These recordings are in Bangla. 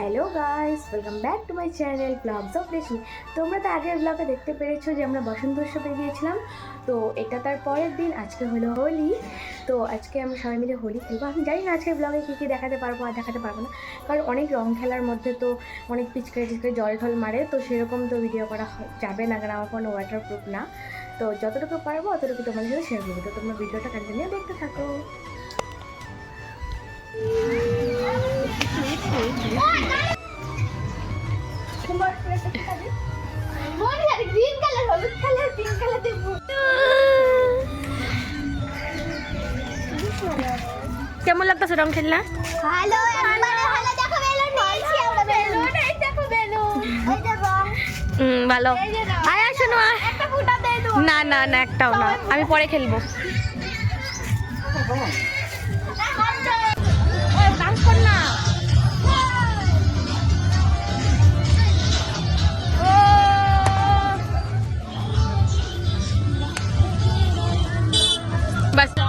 Hello guys, welcome back to my channel blogs of Reshmi. তোমরা তো আগের ব্লগে দেখতে পেরেছ যে আমরা বসন্ত উৎসবে গিয়েছিলাম। তো এটা তার পরের দিন, আজকে হলো হোলি। তো আজকে আমরা সবাই মিলে হোলি খেলব। আমি জানি না আজকের ব্লগে কী কী দেখাতে পারব আর দেখাতে পারব না। কারণ অনেক রং খেলার মধ্যে তো অনেক পিচকারি টিচকারি জল ঢল মারে। তো সেরকম তো ভিডিও করা যাবে না কারণ আমার কোনো ওয়াটার প্রুফ না। তো যতটুকু পারব অতটুকু তোমাদের সাথে শেয়ার করব। তো তোমরা ভিডিওটা কন্টিনিউ দেখতে থাকো। কেমন লাগতেছে রং খেলনা? ভালো একবারে ভালো। দেখো বেলুন নিয়েছি আমরা বেলুন। এই দেখো বেলুন। এই যে রং। হুম ভালো। আয় আসো না একটা ফুটা দে তো না না না একটাও না। আমি পরে খেলব। বাস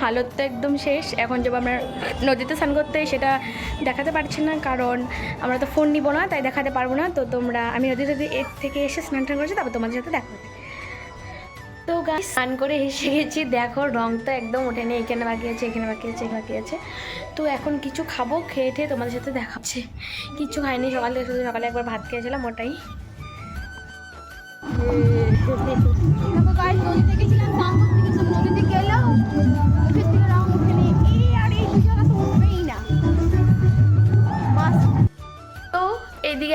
হালত তো একদম শেষ। এখন যাব আমরা নদীতে স্নান করতে, সেটা দেখাতে পারছি না, কারণ আমরা তো ফোন নিব না, তাই দেখাতে পারব না। তো তোমরা, আমি নদীতে এর থেকে এসে স্নান টান করেছি, তারপর তোমাদের সাথে দেখা তো গাছ স্নান করে এসে গেছি। দেখো, রং তো একদম ওঠেনি এখানে বাকি আছে, এখানে বাকি আছে, এখানে বাকি আছে। তো এখন কিছু খাব, খেয়ে ঠেয়ে তোমাদের সাথে দেখাচ্ছে কিছু খাইনি, সকালে শুধু সকালে একবার ভাত খেয়েছিলাম, ওটাই।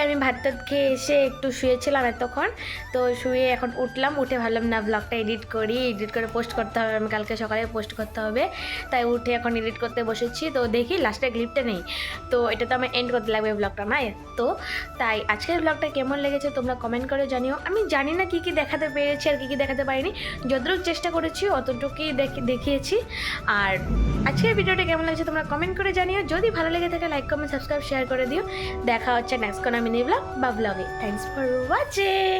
আমি ভাত টাত খেয়ে এসে একটু শুয়েছিলাম এতক্ষণ। তো শুয়ে এখন উঠলাম, উঠে ভাবলাম, না ব্লগটা এডিট করি এডিট করে পোস্ট করতে হবে, আমি কালকে সকালে পোস্ট করতে হবে। তাই উঠে এখন এডিট করতে বসেছি। তো দেখি লাস্টে ক্লিপটা নেই। তো এটা তো আমার এন্ড করতে লাগবে ব্লগটা না তো তাই আজকের ব্লগটা কেমন লেগেছে তোমরা কমেন্ট করে জানিও। আমি জানি না কী কী দেখাতে পেরেছি আর কী কী দেখাতে পারিনি। যতটুকু চেষ্টা করেছি, অতটুকুই দেখে- দেখিয়েছি। আর আজকের ভিডিওটা কেমন লাগছে তোমরা কমেন্ট করে জানিও। যদি ভালো লেগে থাকে লাইক কমেন্ট সাবস্ক্রাইব শেয়ার করে দিও। দেখা হচ্ছে নেক্সট কোনো মিনি ব্লগ বা ব্লগে থ্যাংকস ফর ওয়াচিং